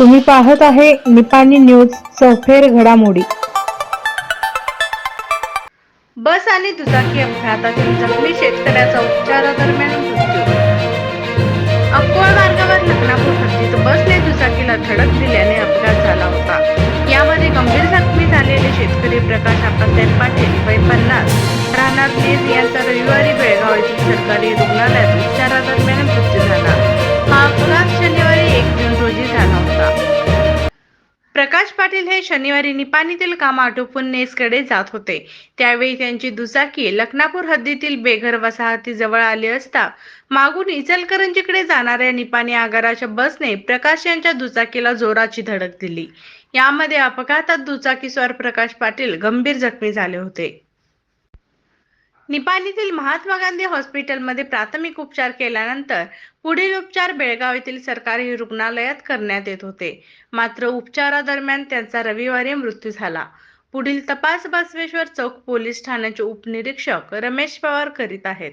तुम्ही पाहत आहे निपाणी न्यूज चौफेर घडामोडी. बस आणि दुचाकी अपघातातील जखमी शेतकऱ्याचा उपचारादरम्यान मृत्यू. अक्कोळ मार्गावर लग्नापूर हद्दीत बसने दुचाकीला धडक दिल्याने अपघात झाला होता. यामध्ये गंभीर जखमी झालेले शेतकरी प्रकाश आप्पासाहेब पाटील वय पन्नास. राहणार यांचा रविवारी बेळगाव येथील सरकारी रुग्णालयात उपचारादरम्यान पाटील हे शनिवारी निपाणीतील काम आटोपून नेसकडे जात होते. त्यावेळी त्यांची दुचाकी लखनापूर हद्दीतील बेघर वसाहतीजवळ आली असता मागून इचलकरंजीकडे जाणाऱ्या निपाणी आगाराच्या बसने प्रकाश यांच्या दुचाकीला जोराची धडक दिली. यामध्ये अपघातात दुचाकीस्वार प्रकाश पाटील गंभीर जखमी झाले होते. निपाणीतील महात्मा गांधी हॉस्पिटलमध्ये प्राथमिक उपचार केल्यानंतर पुढील उपचार बेळगाव येथील सरकारी रुग्णालयात करण्यात येत होते. मात्र उपचारादरम्यान त्यांचा रविवारी मृत्यू झाला. पुढील तपास बसवेश्वर चौक पोलीस ठाण्याचे उपनिरीक्षक रमेश पवार करीत आहेत.